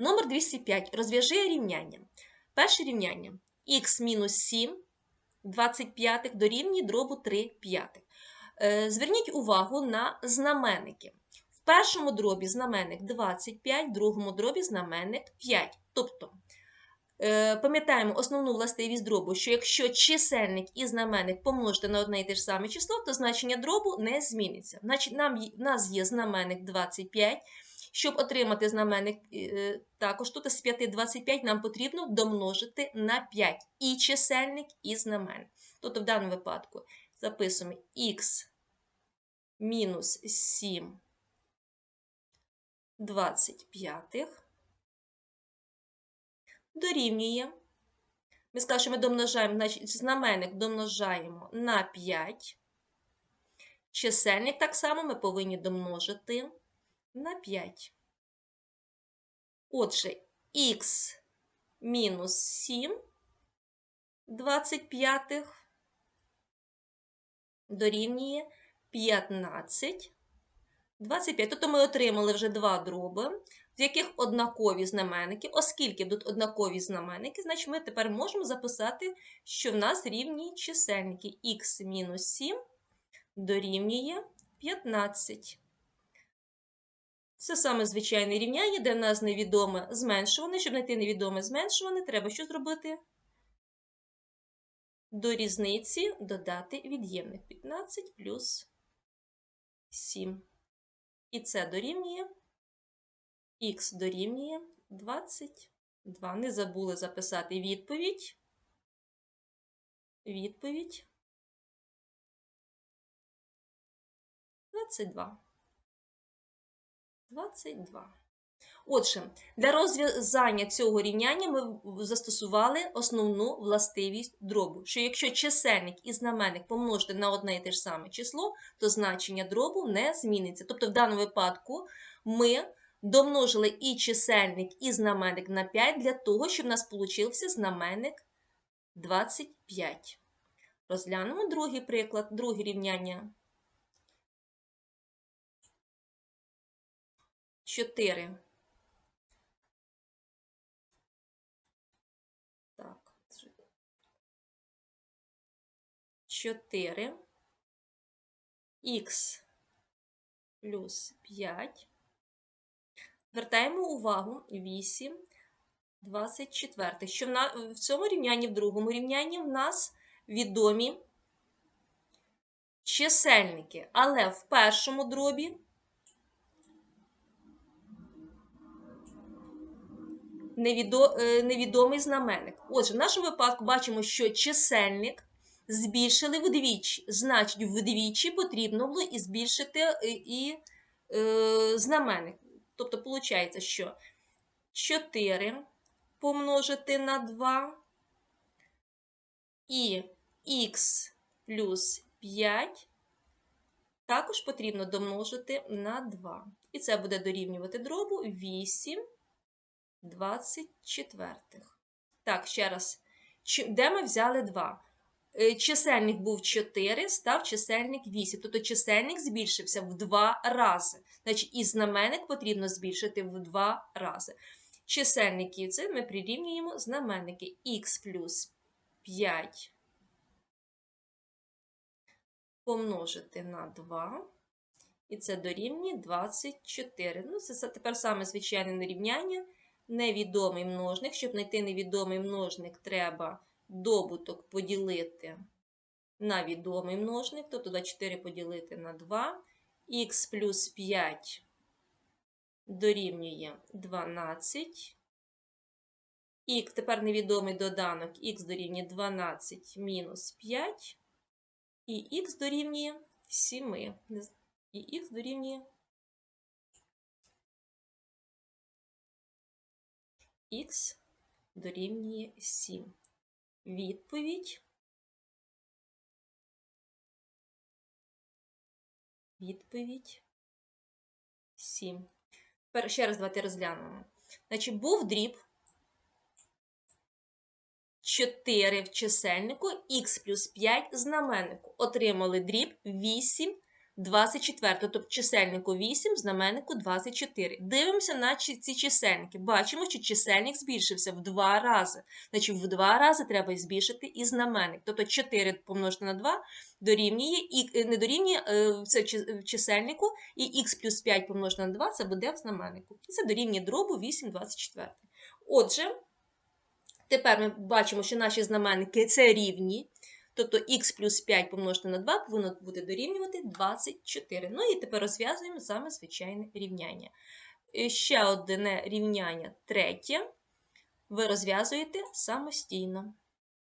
Номер 205. Розв'яжи рівняння. Перше рівняння. х мінус 7 25 дорівнює дробу 3 п'ятих. Е, Зверніть увагу на знаменники. В першому дробі знаменник 25, в другому дробі знаменник 5. Тобто, е, пам'ятаємо основну властивість дробу, що якщо чисельник і знаменник помножити на одне і те ж саме число, то значення дробу не зміниться. Значить, нам, в нас є знаменник 25. Щоб отримати знаменник е, також тут з 5 25 нам потрібно домножити на 5 і чисельник, і знаменник. Тобто в даному випадку записуємо х мінус 7 25 дорівнює. Ми скажемо, що ми домножаємо, значить, знаменник домножаємо на 5. Чисельник так само ми повинні домножити на 5. Отже, х мінус 7 25 дорівнює 15 25. Тобто ми отримали вже два дроби, в яких однакові знаменники. Оскільки будуть однакові знаменники, значить ми тепер можемо записати, що в нас рівні чисельники х мінус 7 дорівнює 15. Це саме звичайне рівняння, де в нас невідоме зменшуване. Щоб знайти невідоме зменшуване, треба що зробити? До різниці додати від'ємник 15 плюс 7. І це дорівнює х дорівнює 22. Не забули записати відповідь. Відповідь 22. 22. Отже, для розв'язання цього рівняння ми застосували основну властивість дробу, що якщо чисельник і знаменник помножити на одне і те ж саме число, то значення дробу не зміниться. Тобто, в даному випадку ми домножили і чисельник, і знаменник на 5 для того, щоб у нас получився знаменник 25. Розглянемо другий приклад, друге рівняння. 4. Так. 4 х плюс 5. Звертаємо увагу 8, 24. Що в, в цьому рівнянні, в другому рівнянні в нас відомі чисельники, але в першому дробі невідо, е, невідомий знаменник. Отже, в нашому випадку бачимо, що чисельник збільшили вдвічі. Значить, вдвічі потрібно було і збільшити е, і е, знаменник. Тобто, виходить, що 4 помножити на 2 і х плюс 5 також потрібно домножити на 2. І це буде дорівнювати дробу 8 24. Так, ще раз. Де ми взяли 2? Чисельник був 4, став чисельник 8. Тобто чисельник збільшився в 2 рази. Значить, і знаменник потрібно збільшити в 2 рази. Чисельники це ми прирівнюємо знаменники х плюс 5 помножити на 2. І це дорівнює 24. Ну, це тепер саме звичайне рівняння. Невідомий множник. Щоб знайти невідомий множник, треба добуток поділити на відомий множник. Тобто 24 поділити на 2. Х плюс 5 дорівнює 12. Х, тепер невідомий доданок, х дорівнює 12 мінус 5. І х дорівнює 7. І х дорівнює х дорівнює 7. Відповідь. Відповідь 7. Тепер ще раз давайте розглянемо. Значить, був дріб 4 в чисельнику, х плюс 5 знаменнику. Отримали дріб 8 24, тобто чисельнику 8, знаменнику 24. Дивимося на ці чисельники. Бачимо, що чисельник збільшився в два рази. Значить, в два рази треба збільшити і знаменник. Тобто 4 помножити на 2 дорівнює, і, е, не дорівнює е, це в чисельнику, і х плюс 5 помножити на 2 це буде в знаменнику. І це дорівнює дробу 8 24. Отже, тепер ми бачимо, що наші знаменники це рівні. Тобто х плюс 5 помножити на 2 повинно буде дорівнювати 24. Ну і тепер розв'язуємо саме звичайне рівняння. І ще одне рівняння третє ви розв'язуєте самостійно.